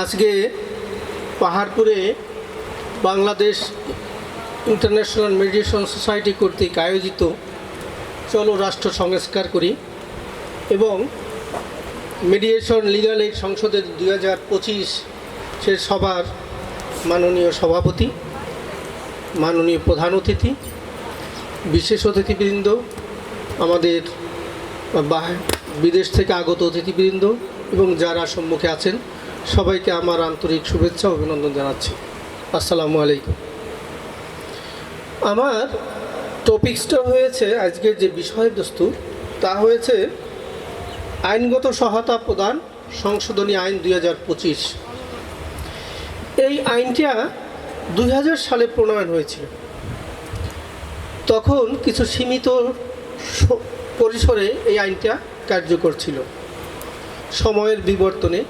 আজকে পাহাড়পুরে Bangladesh international meditation society কর্তৃক আয়োজিত চলো রাষ্ট্র সংস্কার করি এবং মেডিয়েশন লিগাল এইড সংসদের দুই হাজার পঁচিশ সে সভার মাননীয় সভাপতি, মাননীয় প্রধান অতিথি, বিশেষ অতিথিবৃন্দ, আমাদের বিদেশ থেকে আগত অতিথিবৃন্দ এবং যারা সম্মুখে আছেন সবাইকে আমার আন্তরিক শুভেচ্ছা অভিনন্দন জানাচ্ছি। আসসালামু আলাইকুম। আমার টপিক্সটা হয়েছে আজকের যে বিষয়বস্তু, তা হয়েছে আইনগত সহায়তা প্রদান সংশোধনী আইন দুই হাজার পঁচিশ। এই আইনটা দুই হাজার সালে প্রণয়ন হয়েছিল। তখন কিছু সীমিত পরিসরে এই আইনটা কার্যকর ছিল। সময়ের বিবর্তনে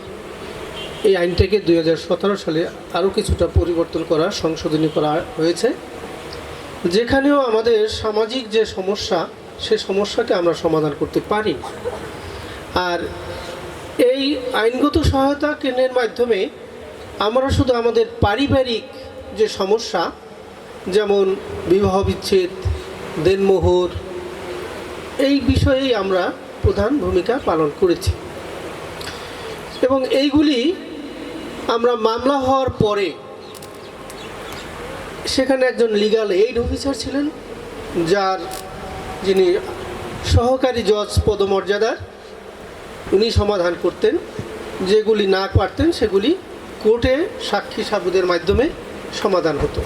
এই আইনটাকে দুই হাজার সতেরো সালে আরও কিছুটা পরিবর্তন করা, সংশোধনী করা হয়েছে। যেখানেও আমাদের সামাজিক যে সমস্যা, সে সমস্যাকে আমরা সমাধান করতে পারি। আর এই আইনগত সহায়তা কেন্দ্রের মাধ্যমে আমরা শুধু আমাদের পারিবারিক যে সমস্যা, যেমন বিবাহ বিচ্ছেদ, দেনমোহর, এই বিষয়েই আমরা প্রধান ভূমিকা পালন করেছি। এবং এইগুলি আমরা মামলা হওয়ার পরে সেখানে একজন লিগাল এইড অফিসার ছিলেন, যার যিনি সহকারী জজ পদমর্যাদার, উনি সমাধান করতেন, যেগুলি না পারতেন সেগুলি কোর্টে সাক্ষী সাবুদের মাধ্যমে সমাধান হতো।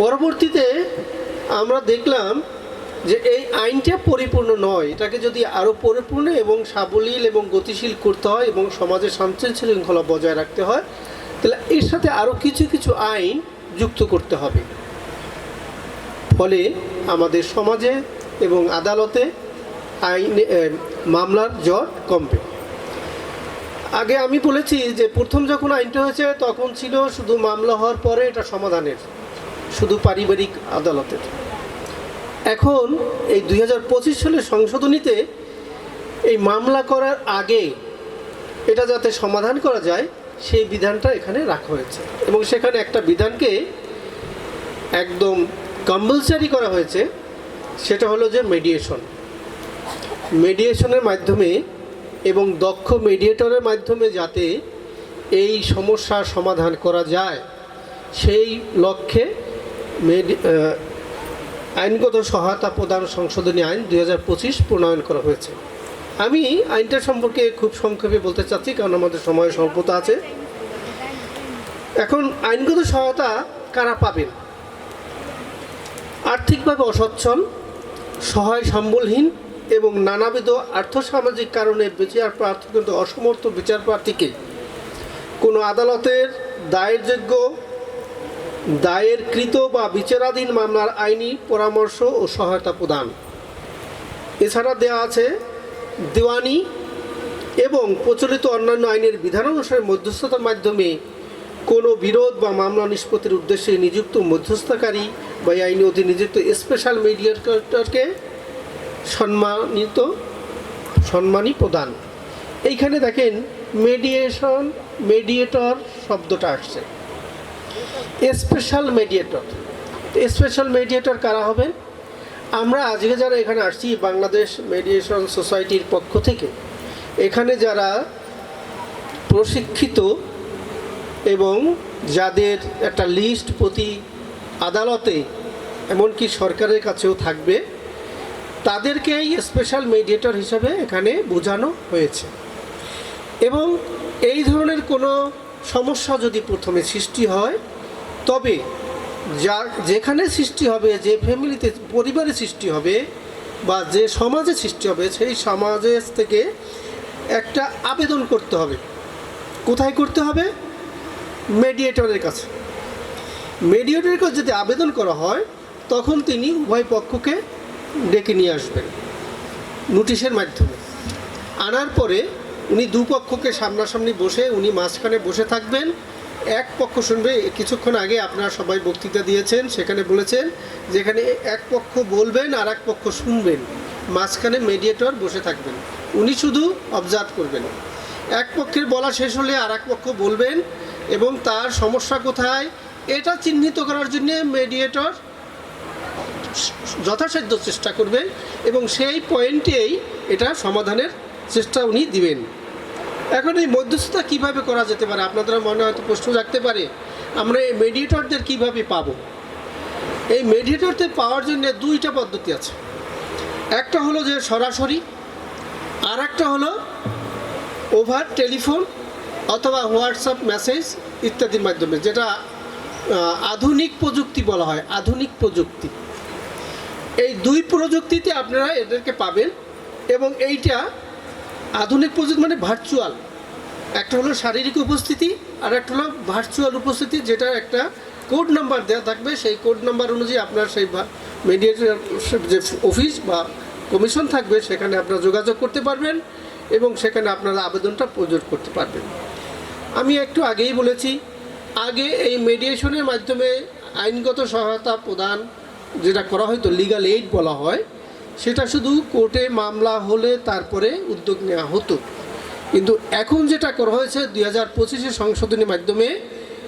পরবর্তীতে আমরা দেখলাম যে এই আইনটা পরিপূর্ণ নয়, এটাকে যদি আরও পরিপূর্ণ এবং সাবলীল এবং গতিশীল করতে হয় এবং সমাজের শান্তি শৃঙ্খলা বজায় রাখতে হয়, তাহলে এর সাথে আরও কিছু কিছু আইন যুক্ত করতে হবে। ফলে আমাদের সমাজে এবং আদালতে আইন মামলার জট কমবে। আগে আমি বলেছি যে প্রথম যখন আইনটা হয়েছে, তখন ছিল শুধু মামলা হওয়ার পরে এটা সমাধানের, শুধু পারিবারিক আদালতের। এখন এই দুই হাজার পঁচিশ সালের সংশোধনীতে এই মামলা করার আগে এটা যাতে সমাধান করা যায়, সেই বিধানটা এখানে রাখা হয়েছে। এবং সেখানে একটা বিধানকে একদম কম্পালসারি করা হয়েছে, সেটা হলো যে মেডিয়েশন মেডিয়েশনের মাধ্যমে এবং দক্ষ মেডিয়েটরের মাধ্যমে যাতে এই সমস্যার সমাধান করা যায়, সেই লক্ষ্যে মেডি আইনগত সহায়তা প্রদান সংশোধনী আইন দু হাজার পঁচিশ প্রণয়ন করা হয়েছে। আমি আইনটা সম্পর্কে খুব সংক্ষেপে বলতে চাচ্ছি, কারণ আমাদের সময় স্বল্পতা আছে। এখন আইনগত সহায়তা কারা পাবেন? আর্থিকভাবে অসচ্ছল, সহায় সম্বলহীন এবং নানাবিধ আর্থসামাজিক কারণে বিচার প্রার্থী কিন্তু অসমর্থ বিচার প্রার্থীকে কোনো আদালতের দায়েরযোগ্য দায়ের কৃত বা বিচারাধীন মামলার আইনি পরামর্শ ও সহায়তা প্রদান। এছাড়া দেওয়া আছে, দেওয়ানি এবং প্রচলিত অন্যান্য আইনের বিধান অনুসারে মধ্যস্থতার মাধ্যমে কোনো বিরোধ বা মামলা নিষ্পত্তির উদ্দেশ্যে নিযুক্ত মধ্যস্থকারী বা আইনি অধীনে নিযুক্ত স্পেশাল মিডিয়েটরকে সম্মানিত, সম্মানী প্রদান। এইখানে দেখেন মেডিয়েশন মেডিয়েটর শব্দটা আসছে। স্পেশাল মেডিয়েটর স্পেশাল মেডিয়েটর কারা হবেন? আমরা আজকে যারা এখানে আসছি বাংলাদেশ মেডিয়েশন সোসাইটির পক্ষ থেকে, এখানে যারা প্রশিক্ষিত এবং যাদের একটা লিস্ট প্রতি আদালতে, এমনকি সরকারের কাছেও থাকবে, তাদেরকেই স্পেশাল মেডিয়েটর হিসাবে এখানে বোঝানো হয়েছে। এবং এই ধরনের কোনো সমস্যা যদি প্রথমে সৃষ্টি হয়, তবে যা, যেখানে সৃষ্টি হবে, যে ফ্যামিলিতে পরিবারে সৃষ্টি হবে বা যে সমাজে সৃষ্টি হবে, সেই সমাজের থেকে একটা আবেদন করতে হবে। কোথায় করতে হবে? মেডিয়েটরের কাছে। মেডিয়েটরের কাছে যদি আবেদন করা হয়, তখন তিনি উভয় পক্ষকে ডেকে নিয়ে আসবেন নোটিশের মাধ্যমে। আনার পরে উনি দুপক্ষকে সামনাসামনি বসে, উনি মাঝখানে বসে থাকবেন। এক পক্ষ শুনবে, কিছুক্ষণ আগে আপনারা সবাই বক্তৃতা দিয়েছেন, সেখানে বলেছেন যেখানে এক পক্ষ বলবেন আর এক পক্ষ শুনবেন, মাঝখানে মেডিয়েটর বসে থাকবেন। উনি শুধু অবজার্ভ করবেন। এক পক্ষের বলা শেষ হলে আর এক পক্ষ বলবেন এবং তার সমস্যা কোথায়, এটা চিহ্নিত করার জন্য মেডিয়েটর যথাসাধ্য চেষ্টা করবেন এবং সেই পয়েন্টেই এটা সমাধানের চেষ্টা উনি দিবেন। এখন এই মধ্যস্থতা কীভাবে করা যেতে পারে? আপনাদের মনে হয়তো প্রশ্ন রাখতে পারে, আমরা এই মেডিয়েটরদের কীভাবে পাব? এই মেডিয়েটরদের পাওয়ার জন্য দুইটা পদ্ধতি আছে। একটা হলো যে সরাসরি আর একটা হলো ওভার টেলিফোন অথবা হোয়াটসঅ্যাপ মেসেজ ইত্যাদির মাধ্যমে, যেটা আধুনিক প্রযুক্তি বলা হয়, আধুনিক প্রযুক্তি। এই দুই প্রযুক্তিতে আপনারা এদেরকে পাবেন এবং এইটা আধুনিক প্রযুক্তি মানে ভার্চুয়াল একটা হলো শারীরিক উপস্থিতি আর একটা হলো ভার্চুয়াল উপস্থিতি, যেটা একটা কোড নাম্বার দেওয়া থাকবে। সেই কোড নাম্বার অনুযায়ী আপনার সেই মিডিয়েটর যে অফিস বা কমিশন থাকবে, সেখানে আপনারা যোগাযোগ করতে পারবেন এবং সেখানে আপনারা আবেদনটা প্রযোগ করতে পারবেন। আমি একটু আগেই বলেছি, আগে এই মেডিয়েশনের মাধ্যমে আইনগত সহায়তা প্রদান যেটা করা হয়তো লিগাল এইড বলা হয় সেটা শুধু কোর্টে মামলা হলে তারপরে উদ্যোগ নেওয়া হতো। কিন্তু এখন যেটা করা হয়েছে দুই হাজার পঁচিশের সংশোধনীর মাধ্যমে,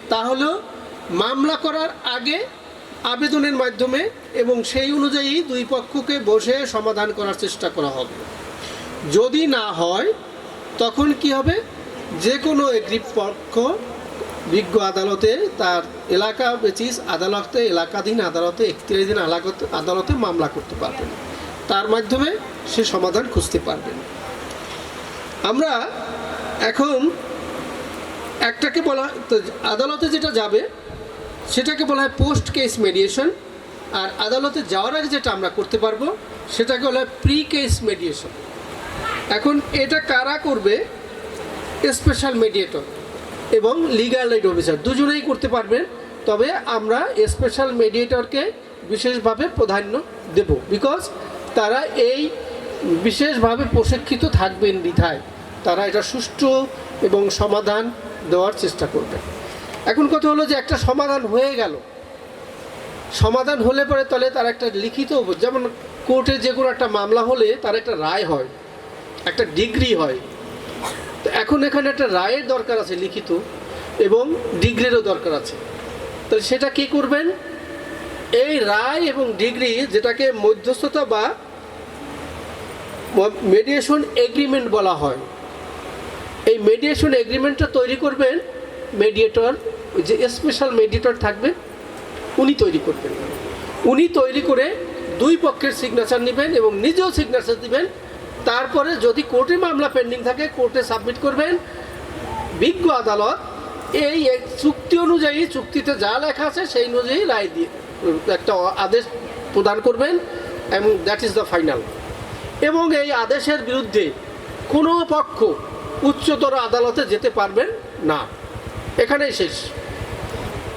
তা হলো মামলা করার আগে আবেদনের মাধ্যমে এবং সেই অনুযায়ী দুই পক্ষকে বসে সমাধান করার চেষ্টা করা হবে। যদি না হয়, তখন কি হবে? যে কোনো একটি পক্ষ বিজ্ঞ আদালতে তার এলাকা বেচিস, আদালতে এলাকাধীন আদালতে একত্রিশদিন আদালতে মামলা করতে পারবেন তার মাধ্যমে সে সমাধান খুঁজতে পারবেন আমরা এখন একটাকে বলা তো আদালতে যেটা যাবে, সেটাকে বলা হয় পোস্ট কেস মেডিয়েশন, আর আদালতে যাওয়ার আগে যেটা আমরা করতে পারব, সেটাকে বলা হয় প্রি কেস মেডিয়েশন। এখন এটা কারা করবে? স্পেশাল মেডিয়েটর এবং লিগাল এইড অফিসার দুজনেই করতে পারবেন তবে আমরা স্পেশাল মেডিয়েটরকে বিশেষভাবে প্রাধান্য দেব। বিকজ তারা এই বিশেষভাবে প্রশিক্ষিত থাকবেন বিধায় তারা এটা সুষ্ঠু এবং সমাধান দেওয়ার চেষ্টা করবে এখন কথা হলো যে একটা সমাধান হয়ে গেল। সমাধান হলে পরে তাহলে তার একটা লিখিত যেমন কোর্টে যে কোনো একটা মামলা হলে তার একটা রায় হয়। একটা ডিগ্রি হয়। তো এখন এখানে একটা রায়ের দরকার আছে লিখিত এবং ডিগ্রিরও দরকার আছে। তো সেটা কি করবেন? এই রায় এবং ডিগ্রি যেটাকে মধ্যস্থতা বা মেডিয়েশন এগ্রিমেন্ট বলা হয়। এই মেডিয়েশন এগ্রিমেন্টটা তৈরি করবেন মেডিয়েটর যে স্পেশাল মেডিয়েটর থাকবে, উনি তৈরি করবেন। উনি তৈরি করে দুই পক্ষের সিগনেচার নেবেন এবং নিজেও সিগনেচার দিবেন। তারপরে যদি কোর্টে মামলা পেন্ডিং থাকে, কোর্টে সাবমিট করবেন। বিজ্ঞ আদালত এই চুক্তি অনুযায়ী, চুক্তিতে যা লেখা আছে সেই অনুযায়ী রায় দিয়ে, একটা আদেশ প্রদান করবেন এবং দ্যাট ইজ দ্য ফাইনাল এবং এই আদেশের বিরুদ্ধে কোনো পক্ষ উচ্চতর আদালতে যেতে পারবেন না। এখানেই শেষ।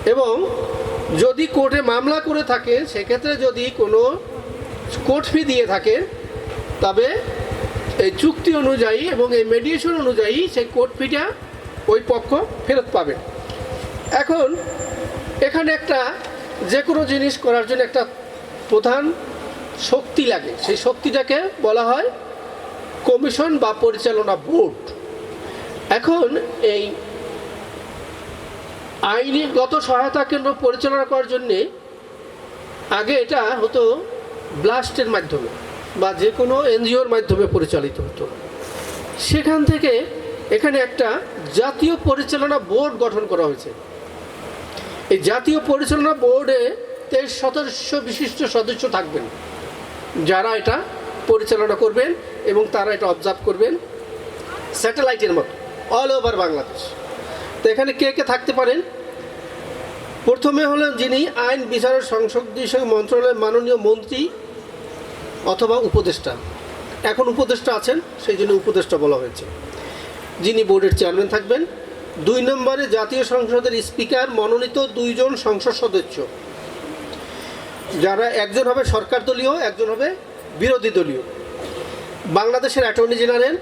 এবং যদি কোর্টে মামলা করে থাকে, সেক্ষেত্রে যদি কোনো কোর্ট ফি দিয়ে থাকে, তবে এই চুক্তি অনুযায়ী এবং এই মেডিয়েশন অনুযায়ী সেই কোর্ট ফিটা ওই পক্ষ ফেরত পাবে। এখন এখানে একটা যে কোনো জিনিস করার জন্য একটা প্রধান শক্তি লাগে। সেই শক্তিটাকে বলা হয় কমিশন বা পরিচালনা বোর্ড। এখন এই আইনগত সহায়তা কেন্দ্র পরিচালনা করার জন্যে আগে এটা হতো ব্লাস্টের মাধ্যমে বা যে কোনো এনজিওর মাধ্যমে পরিচালিত হতো। সেখান থেকে এখানে একটা জাতীয় পরিচালনা বোর্ড গঠন করা হয়েছে। এই জাতীয় পরিচালনা বোর্ডে তেইশ সদস্য বিশিষ্ট সদস্য থাকবেন। যারা এটা পরিচালনা করবেন এবং তারা এটা অবজার্ভ করবেন স্যাটেলাইটের মতো অল ওভার বাংলাদেশ তো এখানে কে কে থাকতে পারেন? প্রথমে হলেন যিনি আইন বিচারের সংসদীয় মন্ত্রণালয়ের মাননীয় মন্ত্রী অথবা উপদেষ্টা। এখন উপদেষ্টা আছেন, সেই জন্য উপদেষ্টা বলা হয়েছে। যিনি বোর্ডের চেয়ারম্যান থাকবেন। দুই নম্বরে জাতীয় সংসদের স্পিকার মনোনীত দুইজন সংসদ সদস্য। যারা একজন হবে সরকার দলীয়, একজন হবে বিরোধী দলীয়। বাংলাদেশের অ্যাটর্নি জেনারেল,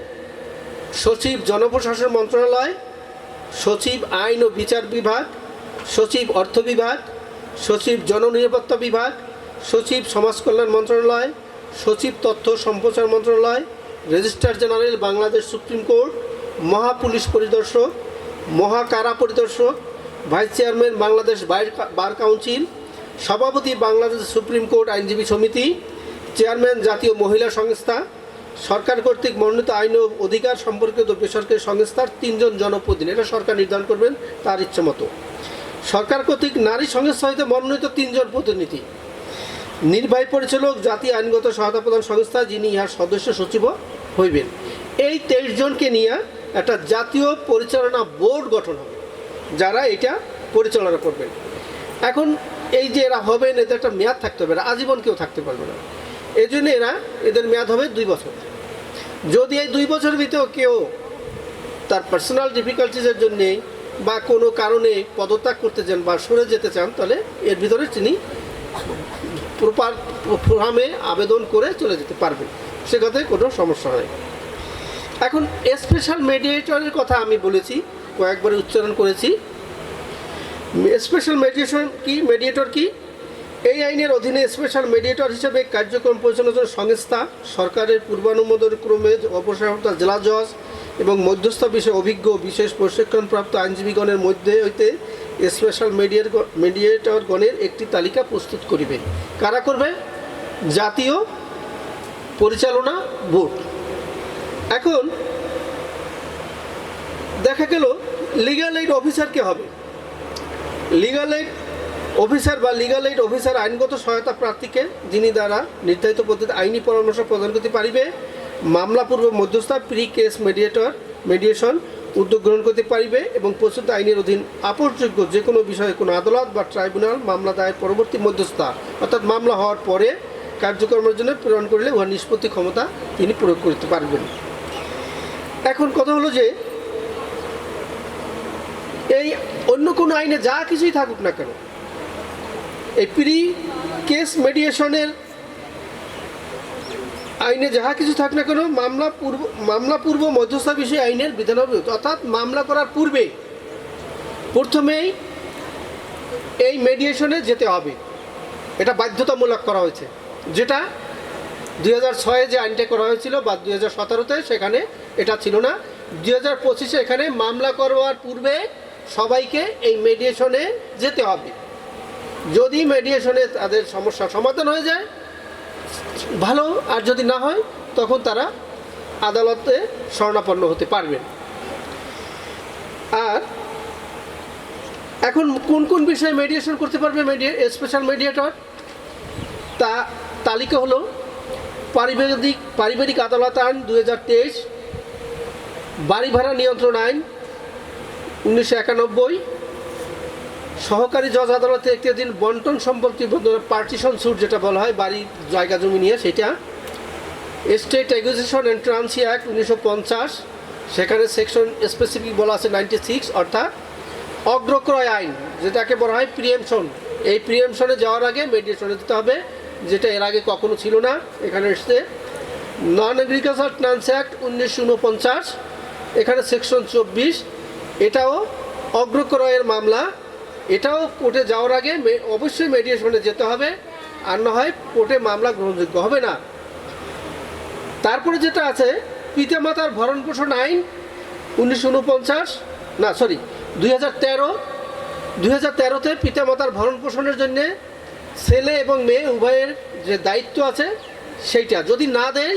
সচিব জনপ্রশাসন মন্ত্রণালয়, সচিব আইন ও বিচার বিভাগ, সচিব অর্থ বিভাগ, সচিব জননিরাপত্তা বিভাগ, সচিব সমাজ কল্যাণ মন্ত্রণালয়, সচিব তথ্য সম্প্রচার মন্ত্রণালয়, registrar general, Bangladesh Supreme Court মহা পুলিশ পরিদর্শক মহা কারা পরিদর্শক, vice chairman, Bangladesh Bar Council সভাপতি বাংলাদেশ সুপ্রিম কোর্ট আইনজীবী সমিতি, চেয়ারম্যান জাতীয় মহিলা সংস্থা, সরকার কর্তৃক মনোনীত আইন ও অধিকার সম্পর্কিত বেসরকারি সংস্থার তিনজন জনপ্রতিনিধি। এটা সরকার নির্ধারণ করবেন তার ইচ্ছে মতো। সরকার কর্তৃক নারী সংস্থা হইতে মনোনীত তিনজন প্রতিনিধি। নির্বাহী পরিচালক জাতীয় আইনগত সহায়তা প্রদান সংস্থা যিনি ইহার সদস্য সচিব হইবেন। এই তেইশ জনকে নিয়ে একটা জাতীয় পরিচালনা বোর্ড গঠন হবে, যারা এটা পরিচালনা করবেন। এখন এই যে এরা হবেন এদের একটা মেয়াদ থাকতে হবে আজীবন কেউ থাকতে পারবে না। এই জন্য এরা, এদের মেয়াদ হবে দুই বছর। যদি এই দুই বছরের ভিতরেও কেউ তার পার্সোনাল ডিফিকাল্টিসের জন্যে বা কোনো কারণে পদত্যাগ করতে চান বা সরে যেতে চান, তাহলে এর ভিতরে তিনি প্রপার ফোরামে আবেদন করে চলে যেতে পারবেন। সে কথায় কোনো সমস্যা হয় এখন স্পেশাল মেডিয়েটরের কথা আমি বলেছি কয়েকবার উচ্চারণ করেছি। স্পেশাল মেডিয়েশন কি? মেডিয়েটর কি? এই আইনের অধীনে স্পেশাল মেডিয়েটর হিসেবে কার্যক্রম পরিচালনার সংস্থা, সরকারের পূর্বানুমোদন ক্রমে অপসারতা জেলা জজ এবং মধ্যস্থ বিষয়ে অভিজ্ঞ বিশেষ প্রশিক্ষণপ্রাপ্ত আইনজীবীগণের মধ্যে হইতে স্পেশাল মেডিয়েট মেডিয়েটরগণের একটি তালিকা প্রস্তুত করিবে। কারা করবে? জাতীয় পরিচালনা বোর্ড। এখন দেখা গেল লিগাল এইড অফিসার কে হবে। লিগাল এইড অফিসার বা লিগাল এইড অফিসার আইনগত সহায়তা প্রার্থীকে যিনি দ্বারা নির্ধারিত পদ্ধতি আইনি পরামর্শ প্রদান করতে পারিবে, মামলা পূর্ব মধ্যস্থা প্রি কেস মেডিয়েটর মেডিয়েশন উদ্যোগ গ্রহণ করতে পারিবে এবং প্রস্তুত আইনের অধীন আপোষযোগ্য যে কোনো বিষয়ে কোনো আদালত বা ট্রাইব্যুনাল মামলা দায়ের পরবর্তী মধ্যস্থা অর্থাৎ মামলা হওয়ার পরে কার্যক্রমের জন্য প্রেরণ করলে উহার নিষ্পত্তি ক্ষমতা তিনি প্রয়োগ করতে পারবেন। এখন কথা হলো যে এই অন্য কোনো আইনে যা কিছুই থাকুক না কেন, এই প্রি কেস মেডিয়েশনের আইনে যাহা কিছু থাক না কেন, মামলা পূর্ব মামলা পূর্ব মধ্যস্থা বিষয় আইনের বিধানাবলী অর্থাৎ মামলা করার পূর্বে প্রথমেই এই মেডিয়েশনে যেতে হবে। এটা বাধ্যতামূলক করা হয়েছে। যেটা দুই হাজার ছয়ে যে আইনটা করা হয়েছিল বা দুই হাজার সেখানে এটা ছিল না। দুই হাজার এখানে মামলা করবার পূর্বে সবাইকে এই মেডিয়েশনে যেতে হবে। যদি মেডিয়েশনে তাদের সমস্যার সমাধান হয়ে যায়, ভালো, আর যদি না হয়, তখন তারা আদালতে শরণাপন্ন হতে পারবেন আর এখন কোন কোন বিষয়ে মেডিয়েশন করতে পারবে মেডিয়ে স্পেশাল মেডিয়েটর তা তালিকা হলো, পারিবারিক পারিবারিক আদালত আইন দু হাজার তেইশ, বাড়ি ভাড়া নিয়ন্ত্রণ আইন উনিশশো একানব্বই, সহকারী জজ আদালতে একটি দিন বন্টন সম্পর্কে পার্টিশন সুট যেটা বলা হয় বাড়ির জায়গা, জমি নিয়ে, সেটা। State acquisition and tenancy act উনিশশো পঞ্চাশ, সেখানে সেকশন স্পেসিফিক বলা আছে নাইনটি সিক্স অর্থাৎ অগ্রক্রয় আইন, যেটাকে বলা হয় প্রিয়েমশন এই প্রিয়েমশনে যাওয়ার আগে মেডিয়েশনে দিতে হবে, যেটা এর আগে কখনো ছিল না, এখানে এসছে। নন এগ্রিকালচার ট্রান্স অ্যাক্ট উনিশশো উনপঞ্চাশ, এখানে সেকশন চব্বিশ এটাও অগ্রক্রয়ের মামলা। এটাও কোর্টে যাওয়ার আগে অবশ্যই মেডিয়েশনে যেতে হবে, আর না হয় কোর্টে মামলা গ্রহণযোগ্য হবে না। তারপরে যেটা আছে, পিতামাতার ভরণ পোষণ আইন উনিশশো উনপঞ্চাশ, না সরি দুই হাজার তেরো, দুই হাজার তেরোতে পিতামাতার ভরণ পোষণের জন্যে ছেলে এবং মেয়ে উভয়ের যে দায়িত্ব আছে, সেইটা। যদি না দেয়,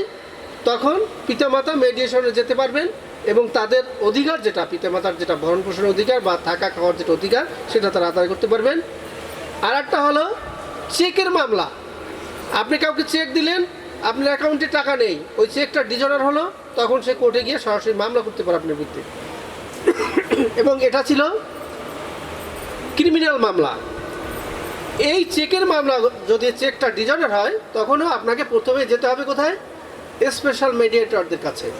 তখন পিতামাতা মেডিয়েশনে যেতে পারবেন। এবং তাদের অধিকার যেটা, পিতামাতার যেটা ভরণ পোষণের অধিকার বা থাকা খাওয়ার যেটা অধিকার, সেটা তারা আদায় করতে পারবেন। আর একটা হলো, চেকের মামলা। আপনি কাউকে চেক দিলেন, আপনার অ্যাকাউন্টে টাকা নেই, ওই চেকটা ডিজনার হলো, তখন সে কোর্টে গিয়ে সরাসরি মামলা করতে পারে আপনার বিরুদ্ধে। এবং এটা ছিল ক্রিমিনাল মামলা। এই চেকের মামলা যদি চেকটা ডিজনার হয়, তখনও আপনাকে প্রথমে যেতে হবে কোথায়? স্পেশাল মেডিয়েটরদের কাছে।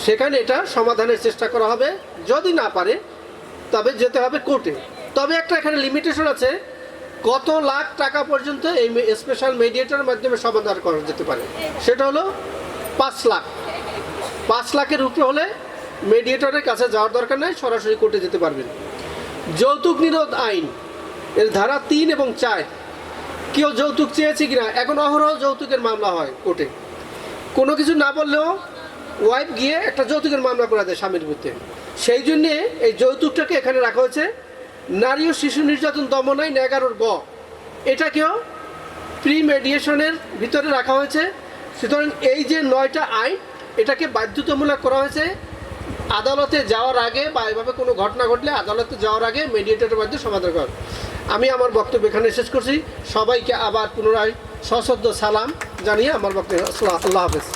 সেখানে এটা সমাধানের চেষ্টা করা হবে। যদি না পারে, তবে যেতে হবে কোর্টে। তবে একটা এখানে লিমিটেশন আছে, কত লাখ টাকা পর্যন্ত এই স্পেশাল মেডিয়েটরের মাধ্যমে সমাধান করা যেতে পারে। সেটা হলো পাঁচ লাখ। পাঁচ লাখের উপরে হলে মেডিয়েটরের কাছে যাওয়ার দরকার নেই, সরাসরি কোর্টে যেতে পারবেন। যৌতুক নিরোধ আইন, এর ধারা তিন এবং চার। কেউ যৌতুক চেয়েছে কিনা? এখন অহরহ যৌতুকের মামলা হয় কোর্টে। কোনো কিছু না বললেও ওয়াইফ গিয়ে একটা যৌতুকের মামলা করে দেয় স্বামীর বিরুদ্ধে। সেই জন্যে এই যৌতুকটাকে এখানে রাখা হয়েছে, নারী ও শিশু নির্যাতন দমন আইন এগারোর গ এটাকেও প্রি মেডিয়েশনের ভিতরে রাখা হয়েছে। সুতরাং এই যে নয়টা আইন, এটাকে বাধ্যতামূলক করা হয়েছে। আদালতে যাওয়ার আগে বা এভাবে কোনো ঘটনা ঘটলে আদালতে যাওয়ার আগে মেডিয়েটরের মাধ্যমে সমাধান কর। আমি আমার বক্তব্য এখানে শেষ করছি। সবাইকে আবার পুনরায় সশ্রদ্ধ সালাম জানিয়ে আমার বক্তব্য আল্লাহ হাফেজ।